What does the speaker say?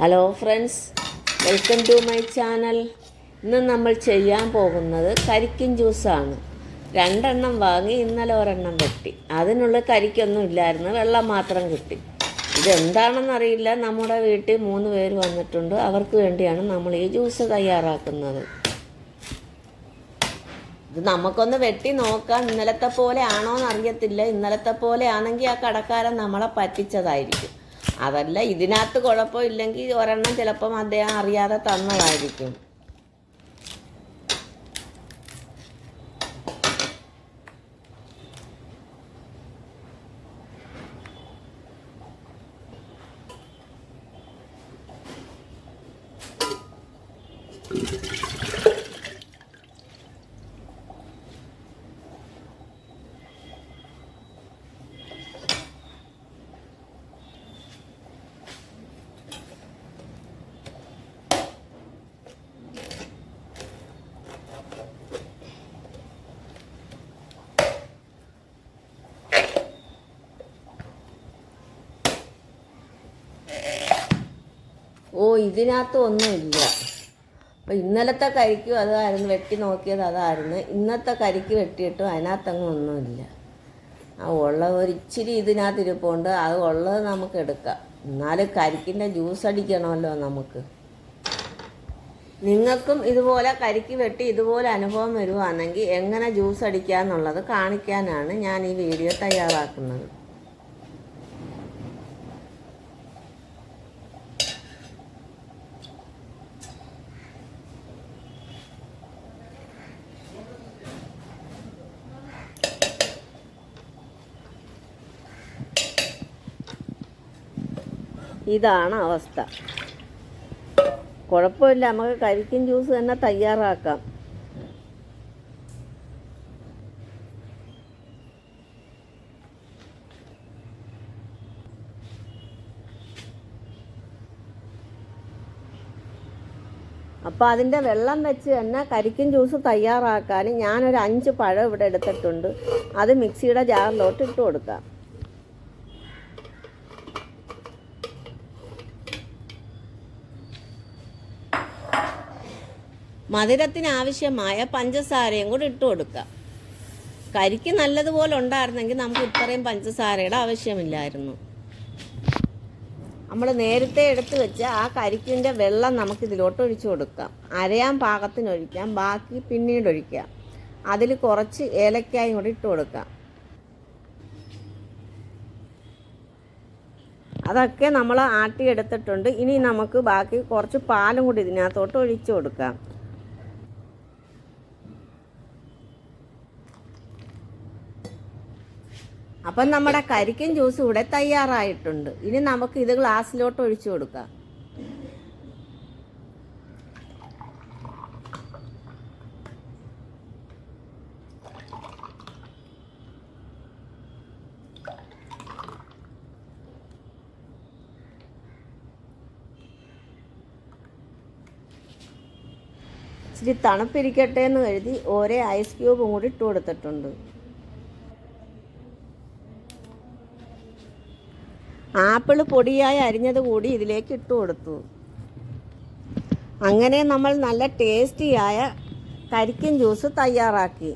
Hello friends welcome to my channel ഇന്ന് നമ്മൾ ചെയ്യാൻ പോകുന്നത് കരിക്കിൻ ജ്യൂസാണ്. രണ്ടെണ്ണം വാങ്ങി ഇന്നലെ ഒരെണ്ണം വെട്ടി. അതിനുള്ള കരിക്കൊന്നും ഇല്ലായിരുന്നു. വെള്ളം മാത്രം കിട്ടി. ഇതെന്താണെന്നറിയില്ല നമ്മുടെ വീട്ടിൽ മൂന്ന് പേര് വന്നിട്ടുണ്ട്. അവർക്ക് വേണ്ടിയാണ് നമ്മൾ ഈ ജ്യൂസ് തയ്യാറാക്കുന്നത്. ഇത് നമുക്കൊന്ന് വെട്ടി നോക്കാം. ഇന്നലത്തെ പോലെ ആണോ എന്നറിയത്തില്ല ഇന്നലത്തെ പോലെ ആണെങ്കിൽ ആ കടക്കാരൻ നമ്മളെ പറ്റിച്ചതായിരിക്കും. അതല്ല ഇതിനകത്ത് കുഴപ്പമില്ലെങ്കിൽ ഒരെണ്ണം ചിലപ്പം അദ്ദേഹം അറിയാതെ തന്നതായിരിക്കും. ഓ ഇതിനകത്ത് ഒന്നുമില്ല അപ്പം ഇന്നലത്തെ കരിക്കും അതായിരുന്നു വെട്ടി നോക്കിയത് അതായിരുന്നു. ഇന്നത്തെ കരിക്ക് വെട്ടിയിട്ടും അതിനകത്തങ്ങും ഒന്നുമില്ല ആ ഉള്ള ഒരു ഇച്ചിരി ഇതിനകത്ത് ഇരിപ്പുണ്ട്. അത് ഉള്ളത് നമുക്ക് എടുക്കാം. എന്നാലും കരിക്കിന്റെ ജ്യൂസ് അടിക്കണമല്ലോ നമുക്ക്. നിങ്ങൾക്കും ഇതുപോലെ കരിക്ക് വെട്ടി ഇതുപോലെ അനുഭവം വരുവാണെങ്കിൽ എങ്ങനെ ജ്യൂസ് അടിക്കാന്നുള്ളത് കാണിക്കാനാണ് ഞാൻ ഈ വീഡിയോ തയ്യാറാക്കുന്നത്. ഇതാണ് അവസ്ഥ. കുഴപ്പമില്ല നമുക്ക് കരിക്കൻ ജ്യൂസ് തന്നെ തയ്യാറാക്കാം. അപ്പോൾ അതിന്റെ വെള്ളം വെച്ച് തന്നെ കരിക്കൻ ജ്യൂസ് തയ്യാറാക്കാൻ ഞാനൊരു അഞ്ച് പഴം ഇവിടെ എടുത്തിട്ടുണ്ട്. അത് മിക്സിയുടെ ജാറിലോട്ട് ഇട്ട് കൊടുക്കാം. മധുരത്തിന് ആവശ്യമായ പഞ്ചസാരയും കൂടി ഇട്ട് കൊടുക്കാം കരിക്ക് നല്ലതുപോലെ ഉണ്ടായിരുന്നെങ്കിൽ നമുക്ക് ഇത്രയും പഞ്ചസാരയുടെ ആവശ്യമില്ലായിരുന്നു. നമ്മൾ നേരത്തെ എടുത്ത് വെച്ച ആ കരിക്കിന്റെ വെള്ളം നമുക്ക് ഇതിലോട്ട് ഒഴിച്ചു കൊടുക്കാം. അരയാൻ പാകത്തിന് ഒഴിക്കാം ബാക്കി പിന്നീട് ഒഴിക്കാം. അതിൽ കുറച്ച് ഏലക്കായും കൂടി ഇട്ട് കൊടുക്കാം. അതൊക്കെ നമ്മൾ ആട്ടിയെടുത്തിട്ടുണ്ട്. ഇനി നമുക്ക് ബാക്കി കുറച്ച് പാലും കൂടി ഇതിനകത്തോട്ട് ഒഴിച്ചു കൊടുക്കാം. അപ്പം നമ്മുടെ കരിക്കൻ ജ്യൂസ് ഇവിടെ തയ്യാറായിട്ടുണ്ട്. ഇനി നമുക്ക് ഇത് ഗ്ലാസ്സിലോട്ട് ഒഴിച്ചു കൊടുക്കാം. ഇച്ചിരി തണുപ്പിരിക്കട്ടെ എന്ന് കരുതി ഓരോ ഐസ് ക്യൂബും കൂടി ഇട്ട് കൊടുത്തിട്ടുണ്ട്. ആപ്പിൾ പൊടിയായി അരിഞ്ഞത് കൂടി ഇതിലേക്ക് ഇട്ട് കൊടുത്തു. അങ്ങനെ നമ്മൾ നല്ല ടേസ്റ്റിയായ കരിക്കൻ ജ്യൂസ് തയ്യാറാക്കി.